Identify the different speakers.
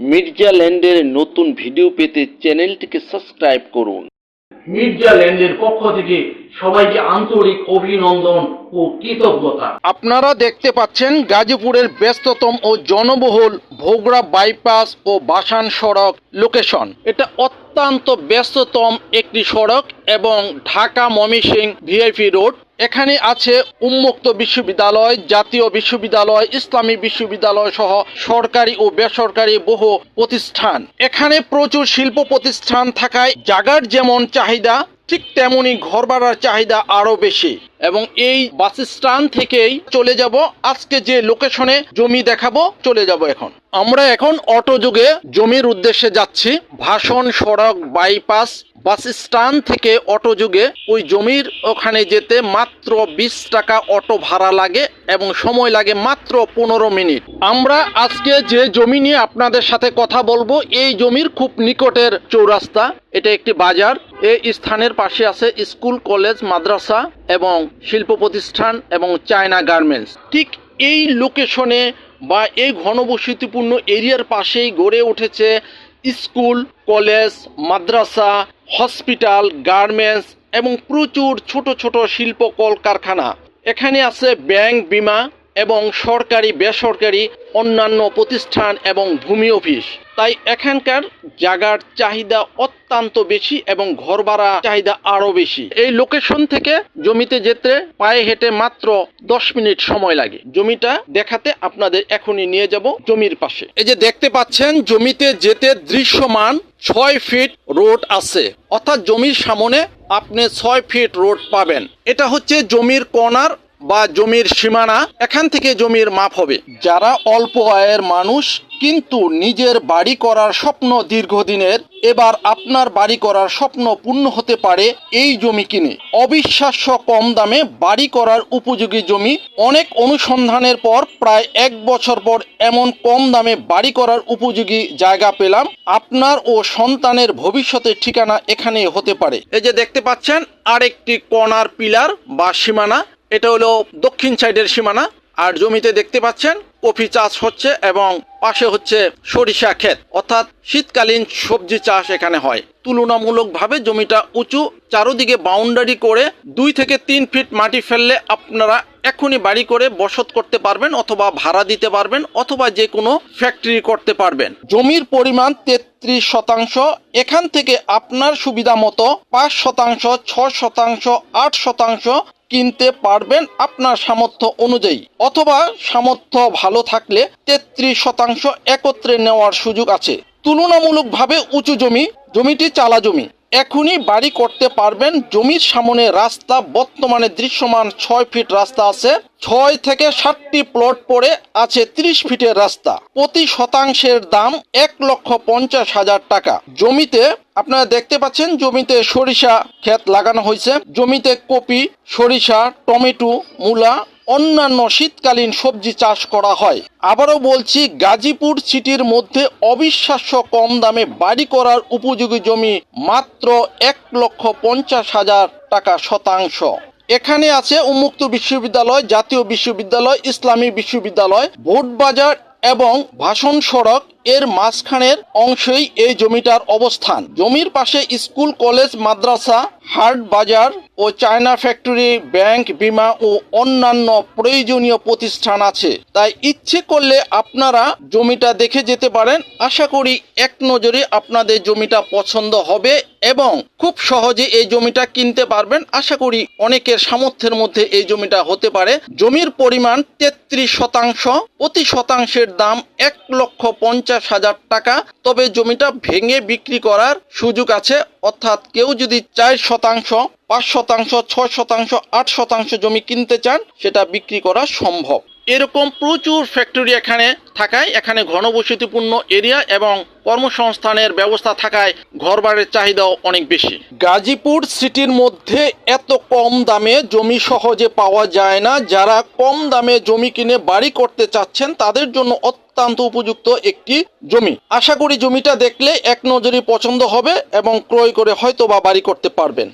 Speaker 1: মির্জা ল্যান্ডের নতুন ভিডিও পেতে চ্যানেলটিকে সাবস্ক্রাইব করুন।
Speaker 2: মির্জা ল্যান্ডের পক্ষ থেকে সবাইকে আন্তরিক অভিনন্দন ও কৃতজ্ঞতা।
Speaker 3: আপনারা দেখতে পাচ্ছেন গাজীপুরের ব্যস্ততম ও জনবহুল ভোগড়া বাইপাস ও বাসান সড়ক লোকেশন। এটা অত্যন্ত ব্যস্ততম একটি সড়ক এবং ঢাকা ময়মনসিং ভিআইপি রোড। এখানে আছে উন্মুক্ত বিশ্ববিদ্যালয়, জাতীয় বিশ্ববিদ্যালয়, ইসলামী বিশ্ববিদ্যালয় সহ সরকারি ও বেসরকারি বহু প্রতিষ্ঠান। এখানে প্রচুর শিল্প প্রতিষ্ঠান থাকায় জাগার যেমন চাহিদা, ঠিক তেমনি ঘর চাহিদা আরও বেশি। এবং এই বাস স্ট্যান্ড থেকেই চলে যাব। আজকে যে লোকেশনে জমি দেখাবো, চলে যাব এখন। আমরা এখন অটো যুগে জমির উদ্দেশ্যে যাচ্ছি। ভাষণ সড়ক বাইপাস বাস স্ট্যান্ড থেকে অটো যুগে ওই জমির ওখানে যেতে মাত্র বিশ টাকা অটো ভাড়া লাগে এবং সময় লাগে মাত্র পনেরো মিনিট। আমরা আজকে যে জমি নিয়ে আপনাদের সাথে কথা বলব, এই জমির খুব নিকটের চৌরাস্তা। এটা একটি বাজার। এই স্থানের পাশে আছে স্কুল, কলেজ, মাদ্রাসা এবং শিল্প প্রতিষ্ঠান এবং চায়না গার্মেন্টস। ঠিক এই লোকেশনে বা এই ঘনবসতিপূর্ণ এরিয়ার পাশেই গড়ে উঠেছে স্কুল, কলেজ, মাদ্রাসা হসপিটাল, গার্মেন্টস এবং প্রচুর ছোট ছোট শিল্প কলকারখানা। এখানে আছে ব্যাংক বিমা এবং সরকারি, বেসরকারি অন্যান্য প্রতিষ্ঠান এবং ভূমি অফিস। তাই এখানকার জায়গার চাহিদা অত্যন্ত বেশি এবং ঘর ভাড়া চাহিদা আরও বেশি। এই লোকেশন থেকে জমিতে যেতে পায়ে হেঁটে মাত্র দশ মিনিট সময় লাগে। জমিটা দেখাতে আপনাদের এখনই নিয়ে যাব জমির পাশে। এই যে দেখতে পাচ্ছেন, জমিতে যেতে দৃশ্যমান ছয় ফিট রোড আছে। অর্থাৎ জমির সামনে আপনি ছয় ফিট রোড পাবেন। এটা হচ্ছে জমির কর্নার বা জমির সীমানা, এখান থেকে জমির মাপ হবে। যারা অল্প আয়ের মানুষ, কিন্তু নিজের বাড়ি করার স্বপ্ন দীর্ঘদিনের, এবার আপনার বাড়ি করার স্বপ্ন পূর্ণ হতে পারে এই জমি কিনে। অবিশ্বাস্য কম দামে বাড়ি করার উপযোগী জমি অনেক অনুসন্ধানের পর প্রায় এক বছর পর এমন কম দামে বাড়ি করার উপযোগী জায়গা পেলাম। আপনার ও সন্তানের ভবিষ্যতের ঠিকানা এখানে হতে পারে। এই যে দেখতে পাচ্ছেন, আরেকটি কর্নার পিলার বা সীমানা। এটা হলো দক্ষিণ সাইডের সীমানা, আর জমিতে দেখতে পাচ্ছেন কফি চাষ হচ্ছে এবং পাশে হচ্ছে সরিষা ক্ষেত। অর্থাৎ শীতকালীন সবজি চাষ এখানে হয়। তুলনামূলকভাবে জমিটা উঁচু, চারোদিকে বাউন্ডারি করে দুই থেকে তিন ফিট মাটি ফেললে আপনারা এখনই বাড়ি করে বসত করতে পারবেন অথবা ভাড়া দিতে পারবেন অথবা যে কোনো ফ্যাক্টরি করতে পারবেন। জমির পরিমাণ তেত্রিশ শতাংশ, এখান থেকে আপনার সুবিধা মতো পাঁচ শতাংশ ছ শতাংশ, আট শতাংশ কিনতে পারবেন আপনার সামর্থ্য অনুযায়ী। অথবা সামর্থ্য ভালো থাকলে তেত্রিশ শতাংশ একত্রে নেওয়ার সুযোগ আছে। তুলনামূলকভাবে উঁচু জমি, জমিটি চালা জমি। এখনই বাড়ি করতে পারবেন। জমির সামনে রাস্তা, বর্তমানে দৃশ্যমান ছয় ফিট রাস্তা আছে। ছয় থেকে ষাটটি প্লট পড়ে আছে ত্রিশ ফিটের রাস্তা। প্রতি শতাংশের দাম এক লক্ষ পঞ্চাশ হাজার টাকা। জমিতে আপনারা দেখতে পাচ্ছেন, জমিতে সরিষা ক্ষেত লাগানো হয়েছে। জমিতে কপি, সরিষা, টমেটো, মূলা অন্যান্য শীতকালীন সবজি চাষ করা হয়। আবারও বলছি, গাজীপুর সিটির মধ্যে অবিশ্বাস্য কম দামে বাড়ি করার উপযোগী জমি মাত্র এক লক্ষ পঞ্চাশ হাজার টাকা শতাংশ। এখানে আছে উন্মুক্ত বিশ্ববিদ্যালয়, জাতীয় বিশ্ববিদ্যালয়, ইসলামী বিশ্ববিদ্যালয় ভোট বাজার এবং ভাষণ সড়ক এর মাঝখানের অংশেই এই জমিটার অবস্থান। জমির পাশে স্কুল, কলেজ, মাদ্রাসা, হাট বাজার ও চায়না ফ্যাক্টরি, ব্যাংক বিমা ও অন্যান্য প্রয়োজনীয় প্রতিষ্ঠান আছে। তাই ইচ্ছে করলে আপনারা জমিটা দেখে যেতে পারেন। আশা করি এক নজরে আপনাদের জমিটা পছন্দ হবে এবং খুব সহজে এই জমিটা কিনতে পারবেন। আশা করি অনেকের সামর্থ্যের মধ্যে এই জমিটা হতে পারে। জমির পরিমাণ তেত্রিশ শতাংশ। প্রতি শতাংশের দাম এক লক্ষ পঞ্চাশ হাজার টাকা, তবে জমিটা ভেঙে বিক্রি করার সুযোগ আছে। অর্থাৎ কেউ যদি চার শতাংশ, পাঁচ শতাংশ, ছয় শতাংশ, আট শতাংশ জমি কিনতে চান, সেটা বিক্রি করা সম্ভব। এরকম প্রচুর ফ্যাক্টরি এখানে থাকায়, এখানে ঘনবসতিপূর্ণ এরিয়া এবং কর্মসংস্থানের ব্যবস্থা থাকায় ঘরবাড়ির চাহিদাও অনেক বেশি। গাজীপুর সিটির মধ্যে এত কম দামে জমি সহজে পাওয়া যায় না। যারা কম দামে জমি কিনে বাড়ি করতে চাচ্ছেন, তাদের জন্য অত্যন্ত উপযুক্ত একটি জমি। আশা করি জমিটা দেখলে এক নজরে পছন্দ হবে এবং ক্রয় করে হয়তো বা বাড়ি করতে পারবেন।